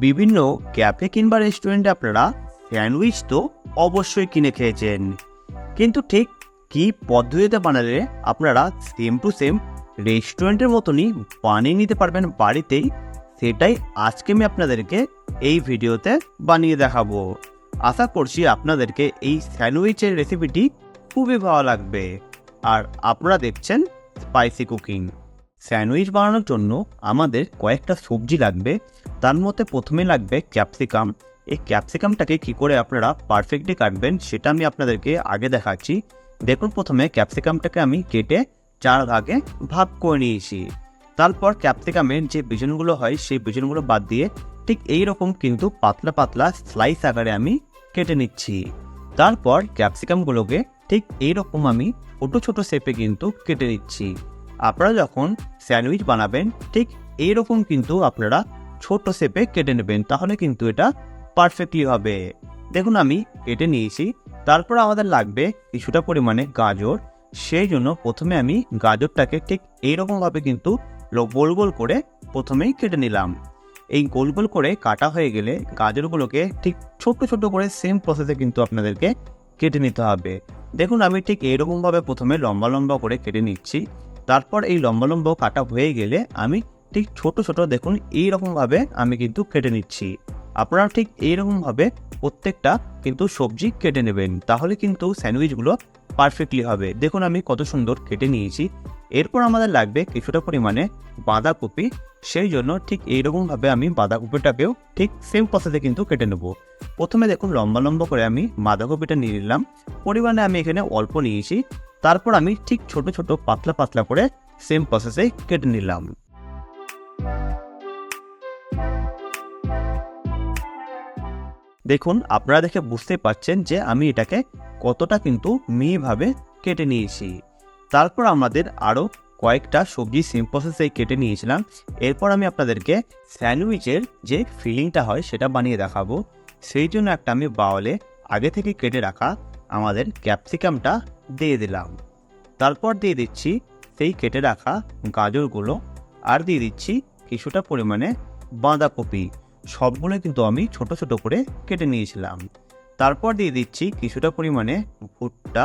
বিভিন্ন ক্যাফে কিংবা রেস্টুরেন্টে আপনারা স্যান্ডউইচ তো অবশ্যই কিনে খেয়েছেন। কিন্তু ঠিক কী পদ্ধতিতে বানালে আপনারা সেম টু সেম রেস্টুরেন্টের মতনই বানিয়ে নিতে পারবেন বাড়িতেই? সেটাই আজকে আমি আপনাদেরকে এই ভিডিওতে বানিয়ে দেখাবো। আশা করছি আপনাদেরকে এই স্যান্ডউইচের রেসিপিটি খুবই ভালো লাগবে। আর আপনারা দেখছেন স্পাইসি কুকিং স্যান্ডউইচ বানানোর জন্য আমাদের কয়েকটা সবজি লাগবে। তার মধ্যে প্রথমে লাগবে ক্যাপসিকাম। এই ক্যাপসিকামটাকে কী করে আপনারা পারফেক্টলি কাটবেন সেটা আমি আপনাদেরকে আগে দেখাচ্ছি। দেখুন প্রথমে ক্যাপসিকামটাকে আমি কেটে চার ভাগে ভাগ করে নিয়েছি। তারপর ক্যাপসিকামের যে বিজনগুলো হয় সেই বিজনগুলো বাদ দিয়ে ঠিক এই রকম কিন্তু পাতলা পাতলা স্লাইস আকারে আমি কেটে নিচ্ছি। তারপর ক্যাপসিকামগুলোকে ঠিক এই রকম আমি ছোটো ছোটো শেপে কিন্তু কেটে নিচ্ছি। আপনারা যখন স্যান্ডউইচ বানাবেন, ঠিক এই রকম কিন্তু আপনারা ছোট শেপে কেটে নেবেন, তাহলে কিন্তু এটা পারফেক্টলি হবে। দেখুন, আমি কেটে নিয়েছি। তারপর আমাদের লাগবে কিছুটা পরিমাণে গাজর। সেই জন্য প্রথমে আমি গাজরটাকে ঠিক এইরকমভাবে কিন্তু গোল গোল করে প্রথমেই কেটে নিলাম। এই গোল গোল করে কাটা হয়ে গেলে গাজরগুলোকে ঠিক ছোট ছোট করে সেম প্রসেসে কিন্তু আপনাদেরকে কেটে নিতে হবে। দেখুন, আমি ঠিক এইরকমভাবে প্রথমে লম্বা লম্বা করে কেটে নিচ্ছি। তারপর এই লম্বা লম্বা কাটা হয়ে গেলে আমি ঠিক ছোট ছোট দেখুন এইরকমভাবে আমি কিন্তু কেটে নিচ্ছি। আপনারা ঠিক এইরকমভাবে প্রত্যেকটা কিন্তু সবজি কেটে নেবেন, তাহলে কিন্তু স্যান্ডউইচগুলো পারফেক্টলি হবে। দেখুন আমি কত সুন্দর কেটে নিয়েছি। এরপর আমাদের লাগবে কিছুটা পরিমাণে বাঁধাকপি, সেই জন্য ঠিক এইরকমভাবে আমি বাঁধাকপিটাকেও ঠিক সেম প্রসেসে কিন্তু কেটে নেব। প্রথমে দেখুন লম্বা লম্বা করে আমি বাঁধাকপিটা নিয়ে নিলাম। পরিমাণে আমি এখানে অল্প নিয়েছি। তারপর আমি ঠিক ছোট ছোট পাতলা পাতলা করে সেম প্রসেসে কেটে নিলাম। দেখুন, আপনারা দেখে বুঝতে পারছেন যে আমি এটাকে কতটা কিন্তু মিহিভাবে কেটে নিয়েছি। তারপর আমাদের আরও কয়েকটা সবজি সেম প্রসেসে কেটে নিয়েছিলাম। এরপর আমি আপনাদেরকে স্যান্ডউইচের যে ফিলিংটা হয় সেটা বানিয়ে দেখাবো। সেই জন্য একটা আমি বাওলে আগে থেকে কেটে রাখা আমাদের ক্যাপসিকামটা দিয়ে দিলাম। তারপর দিয়ে দিচ্ছি সেই কেটে রাখা গাজরগুলো আর দিয়ে দিচ্ছি কিছুটা পরিমাণে বাঁধাকপি। সবগুলো কিন্তু আমি ছোট ছোট করে কেটে নিয়েছিলাম। তারপর দিয়ে দিচ্ছি কিছুটা পরিমাণে ভুট্টা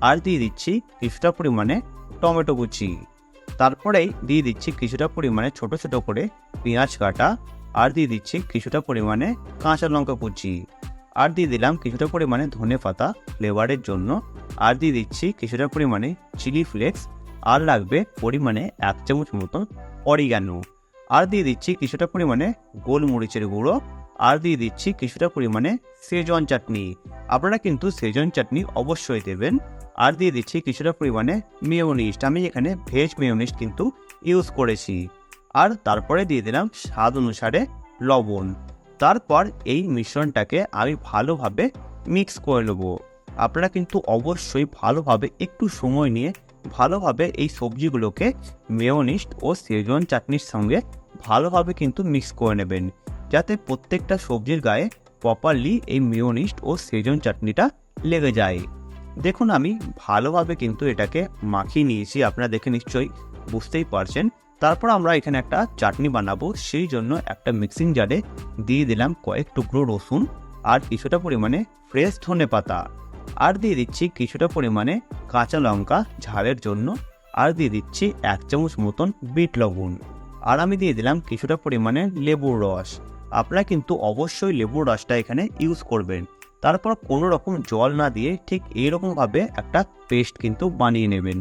আর দিয়ে দিচ্ছি কিছুটা পরিমাণে টমেটো কুচি। তারপরেই দিয়ে দিচ্ছি কিছুটা পরিমাণে ছোট ছোট করে পেঁয়াজ কাটা আর দিয়ে দিচ্ছি কিছুটা পরিমাণে কাঁচা লঙ্কা কুচি। আর দিয়ে দিলাম কিছুটা পরিমাণে ধনে পাতা ফ্লেভারের জন্য আর দিয়ে দিচ্ছি কিছুটা পরিমাণে চিলি ফ্লেক্স আর লাগবে পরিমাণে এক চামচ মতন অরিগানো আর দিয়ে দিচ্ছি কিছুটা পরিমাণে গোলমরিচের গুঁড়ো, আর দিয়ে দিচ্ছি কিছুটা পরিমাণে সেজন চাটনি। আপনারা কিন্তু সেজন চাটনি অবশ্যই দেবেন। আর দিয়ে দিচ্ছি কিছুটা পরিমাণে মেয়োনিস্ট আমি এখানে ভেজ মেয়োনিস্ট কিন্তু ইউজ করেছি। আর তারপরে দিয়ে দিলাম স্বাদ অনুসারে লবণ। তারপর এই মিশ্রণটাকে আমি ভালোভাবে মিক্স করে নেব। আপনারা কিন্তু অবশ্যই ভালোভাবে একটু সময় নিয়ে ভালোভাবে এই সবজিগুলোকে মেয়নিস্ট ও সেজন চাটনির সঙ্গে ভালোভাবে কিন্তু মিক্স করে নেবেন। যাতে প্রত্যেকটা সবজির গায়ে প্রপারলি এই মেয়নিস্ট ও সেজন চাটনিটা লেগে যায়। দেখুন, আমি ভালোভাবে কিন্তু এটাকে মাখিয়ে নিয়েছি, আপনারা দেখে নিশ্চয়ই বুঝতেই পারছেন। তারপর আমরা এখানে একটা চাটনি বানাবো, সেই জন্য একটা মিক্সিং জারে দিয়ে দিলাম কয়েক টুকরো রসুন আর কিছুটা পরিমাণে ফ্রেশ ধনে পাতা। আর দিয়ে দিচ্ছি কিছুটা পরিমাণে কাঁচা লঙ্কা ঝালের জন্য, আর দিয়ে দিচ্ছি এক চামচ মতন বিট লবণ। আর আমি দিয়ে দিলাম কিছুটা পরিমাণে লেবুর রস। আপনারা কিন্তু অবশ্যই লেবুর রসটা এখানে ইউজ করবেন। তারপর কোনো রকম জল না দিয়ে ঠিক এইরকমভাবে একটা পেস্ট কিন্তু বানিয়ে নেবেন।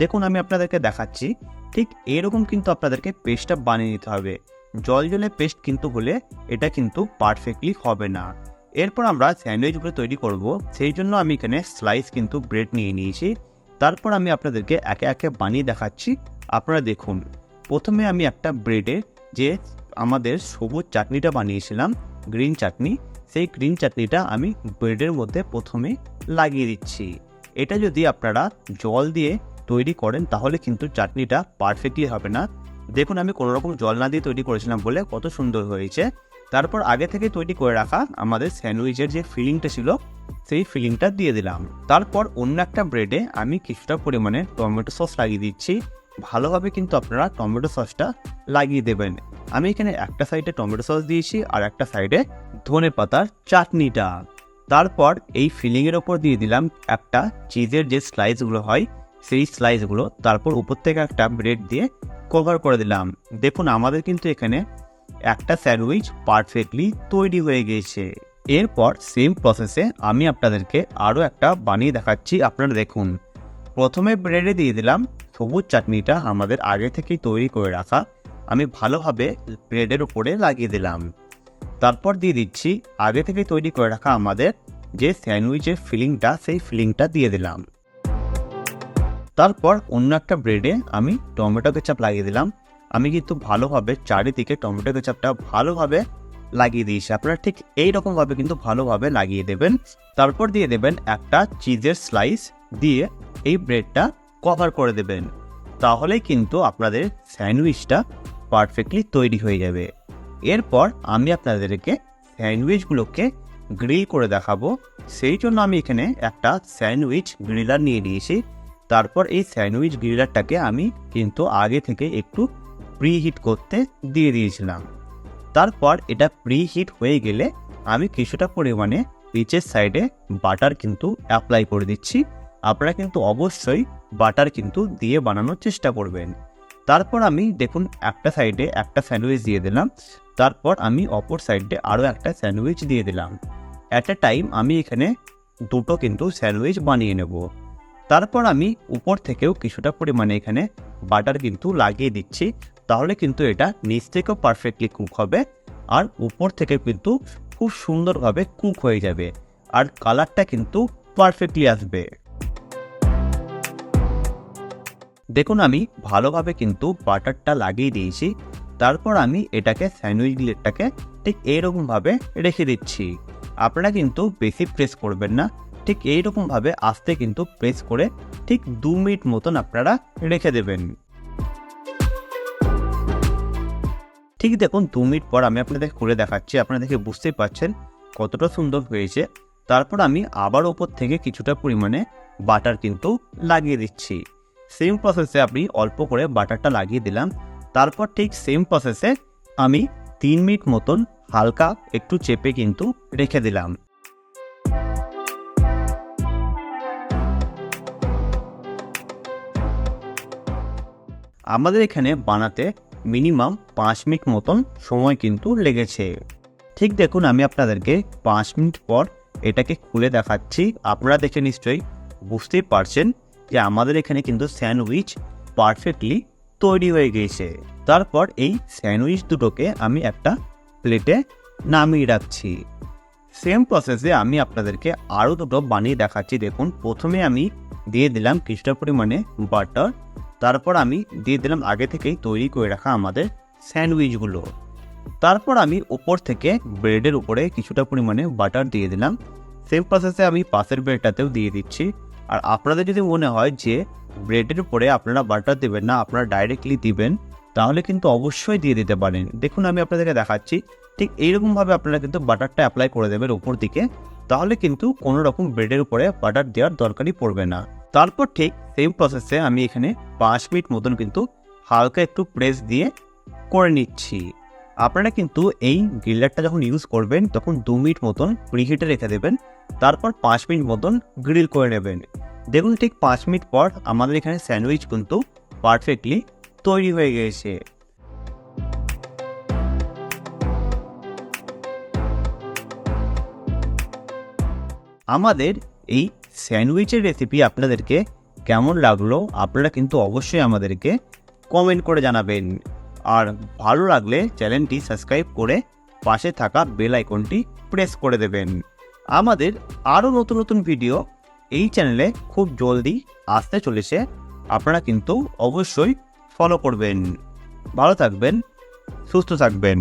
দেখুন, আমি আপনাদেরকে দেখাচ্ছি, ঠিক এরকম কিন্তু আপনাদেরকে পেস্টটা বানিয়ে নিতে হবে। জল জলে পেস্ট কিন্তু হলে এটা কিন্তু পারফেক্টলি হবে না। এরপর আমরা স্যান্ডউইচগুলো তৈরি করব। সেই জন্য আমি এখানে স্লাইস কিন্তু ব্রেড নিয়ে নিয়েছি। তারপর আমি আপনাদেরকে একে একে বানিয়ে দেখাচ্ছি। আপনারা দেখুন, প্রথমে আমি একটা ব্রেডে যে আমাদের সবুজ চাটনিটা বানিয়েছিলাম গ্রিন চাটনি, সেই গ্রিন চাটনিটা আমি ব্রেডের মধ্যে প্রথমে লাগিয়ে দিচ্ছি। এটা যদি আপনারা জল দিয়ে তৈরি করেন, তাহলে কিন্তু চাটনিটা পারফেক্টলি হবে না। দেখুন, আমি কোনো রকম জল না দিয়ে তৈরি করেছিলাম বলে কত সুন্দর হয়েছে। তারপর আগে থেকে তৈরি করে রাখা আমাদের স্যান্ডউইচের যে ফিলিংটা ছিল, সেই ফিলিংটা দিয়ে দিলাম। তারপর অন্য একটা ব্রেডে আমি কিছুটা পরিমাণে টমেটো সস লাগিয়ে দিচ্ছি। ভালোভাবে কিন্তু আপনারা টমেটো সসটা লাগিয়ে দেবেন। আমি এখানে একটা সাইডে টমেটো সস দিয়েছি আর একটা সাইডে ধনে পাতার চাটনিটা। তারপর এই ফিলিংয়ের ওপর দিয়ে দিলাম একটা চিজের যে স্লাইসগুলো হয়, সেই স্লাইসগুলো তারপর উপর থেকে একটা ব্রেড দিয়ে কভার করে দিলাম। দেখুন, আমাদের কিন্তু এখানে একটা স্যান্ডউইচ পারফেক্টলি তৈরি হয়ে গিয়েছে। এরপর সেম প্রসেসে আমি আপনাদেরকে আরও একটা বানিয়ে দেখাচ্ছি, আপনারা দেখুন। প্রথমে ব্রেডে দিয়ে দিলাম সবুজ চাটনিটা আমাদের আগে থেকেই তৈরি করে রাখা। আমি ভালোভাবে ব্রেডের উপরে লাগিয়ে দিলাম। তারপর দিয়ে দিচ্ছি আগে থেকে তৈরি করে রাখা আমাদের যে স্যান্ডউইচের ফিলিংটা, সেই ফিলিংটা দিয়ে দিলাম। তারপর অন্য একটা ব্রেডে আমি টমেটো কেচাপ লাগিয়ে দিলাম। আমি কিন্তু ভালোভাবে চারিদিকে টমেটো কেচাপটা ভালোভাবে লাগিয়ে দিয়েছি। আপনারা ঠিক এই রকমভাবে কিন্তু ভালোভাবে লাগিয়ে দেবেন। তারপর দিয়ে দেবেন একটা চিজের স্লাইস দিয়ে এই ব্রেডটা কভার করে দেবেন। তাহলেই কিন্তু আপনাদের স্যান্ডউইচটা পারফেক্টলি তৈরি হয়ে যাবে। এরপর আমি আপনাদেরকে স্যান্ডউইচগুলোকে গ্রিল করে দেখাবো। সেই জন্য আমি এখানে একটা স্যান্ডউইচ গ্রিলার নিয়ে নিয়েছি। তারপর এই স্যান্ডউইচ গ্রিলারটাকে আমি কিন্তু আগে থেকে একটু প্রি হিট করতে দিয়ে দিয়েছিলাম। তারপর এটা প্রি হিট হয়ে গেলে আমি কিছুটা পরিমাণে নিচের সাইডে বাটার কিন্তু অ্যাপ্লাই করে দিচ্ছি। আপনারা কিন্তু অবশ্যই বাটার কিন্তু দিয়ে বানানোর চেষ্টা করবেন। তারপর আমি দেখুন একটা সাইডে একটা স্যান্ডউইচ দিয়ে দিলাম। তারপর আমি অপর সাইডে আরও একটা স্যান্ডউইচ দিয়ে দিলাম। অ্যাট এ টাইম আমি এখানে দুটো কিন্তু স্যান্ডউইচ বানিয়ে নেব। তারপর আমি উপর থেকেও কিছুটা পরিমাণে এখানে বাটার কিন্তু লাগিয়ে দিচ্ছি। তাহলে কিন্তু এটা নিচ থেকেও পারফেক্টলি কুক হবে আর উপর থেকে কিন্তু খুব সুন্দরভাবে কুক হয়ে যাবে আর কালারটা কিন্তু পারফেক্টলি আসবে। দেখুন আমি ভালোভাবে কিন্তু বাটারটা লাগিয়ে দিয়েছি, তারপর আমি এটাকে স্যান্ডউইচ গ্লেটটাকে ঠিক এইরকমভাবে রেখে দিচ্ছি। আপনারা কিন্তু বেশি প্রেস করবেন না, ঠিক এইরকমভাবে আস্তে কিন্তু প্রেস করে ঠিক দু মিনিট মতন আপনারা রেখে দেবেন। ঠিক দেখুন, দু মিনিট পর আমি আপনাদের করে দেখাচ্ছি, আপনারা দেখে বুঝতেই পারছেন কতটা সুন্দর হয়েছে। তারপর আমি আবার ওপর থেকে কিছুটা পরিমাণে বাটার কিন্তু লাগিয়ে দিচ্ছি। সেম প্রসেসে আপনি অল্প করে বাটারটা লাগিয়ে দিলাম। তারপর ঠিক সেম প্রসেসে আমি তিন মিনিট মতন হালকা একটু চেপে কিন্তু রেখে দিলাম। আমাদের এখানে বানাতে মিনিমাম পাঁচ মিনিট মতন সময় কিন্তু লেগেছে। ঠিক দেখুন, আমি আপনাদেরকে পাঁচ মিনিট পর এটাকে খুলে দেখাচ্ছি। আপনারা দেখে নিশ্চয়ই বুঝতেই পারছেন যে আমাদের এখানে কিন্তু স্যান্ডউইচ পারফেক্টলি তৈরি হয়ে গিয়েছে। তারপর এই স্যান্ডউইচ দুটোকে আমি একটা প্লেটে নামিয়ে রাখছি। সেম প্রসেসে আমি আপনাদেরকে আরও দুটো বানিয়ে দেখাচ্ছি। দেখুন, প্রথমে আমি দিয়ে দিলাম কিছুটা পরিমাণে বাটার। তারপর আমি দিয়ে দিলাম আগে থেকেই তৈরি করে রাখা আমাদের স্যান্ডউইচগুলো। তারপর আমি উপর থেকে ব্রেডের উপরে কিছুটা পরিমাণে বাটার দিয়ে দিলাম। সেম প্রসেসে আমি পাশের ব্রেডটাতেও দিয়ে দিচ্ছি। আর আপনাদের যদি মনে হয় যে ব্রেডের উপরে আপনারা বাটার দেবেন না, আপনারা ডাইরেক্টলি দিবেন, তাহলে কিন্তু অবশ্যই দিয়ে দিতে পারেন। দেখুন, আমি আপনাদেরকে দেখাচ্ছি। ঠিক এইরকমভাবে আপনারা কিন্তু বাটারটা অ্যাপ্লাই করে দেবেন উপর দিকে। তাহলে কিন্তু কোনো রকম ব্রেডের উপরে বাটার দেওয়ার দরকারই পড়বে না। তারপর ঠিক সেম প্রসেসে আমি এখানে পাঁচ মিনিট মতন কিন্তু হালকা একটু প্রেস দিয়ে করে নিচ্ছি। আপনারা কিন্তু এই গ্রিলারটা যখন ইউজ করবেন, তখন দু মিনিট মতন প্রিহিটে রেখে দেবেন, তারপর পাঁচ মিনিট মতন গ্রিল করে নেবেন। দেখুন ঠিক পাঁচ মিনিট পর আমাদের এখানে স্যান্ডউইচ কিন্তু পারফেক্টলি তৈরি হয়ে গিয়েছে। আমাদের এই স্যান্ডউইচের রেসিপি আপনাদেরকে কেমন লাগল আপনারা কিন্তু অবশ্যই আমাদেরকে কমেন্ট করে জানাবেন। আর ভালো লাগলে চ্যানেলটি সাবস্ক্রাইব করে পাশে থাকা বেল আইকনটি প্রেস করে দেবেন। আমাদের আরও নতুন নতুন ভিডিও এই চ্যানেলে খুব জলদি আসতে চলেছে। আপনারা কিন্তু অবশ্যই ফলো করবেন। ভালো থাকবেন, সুস্থ থাকবেন।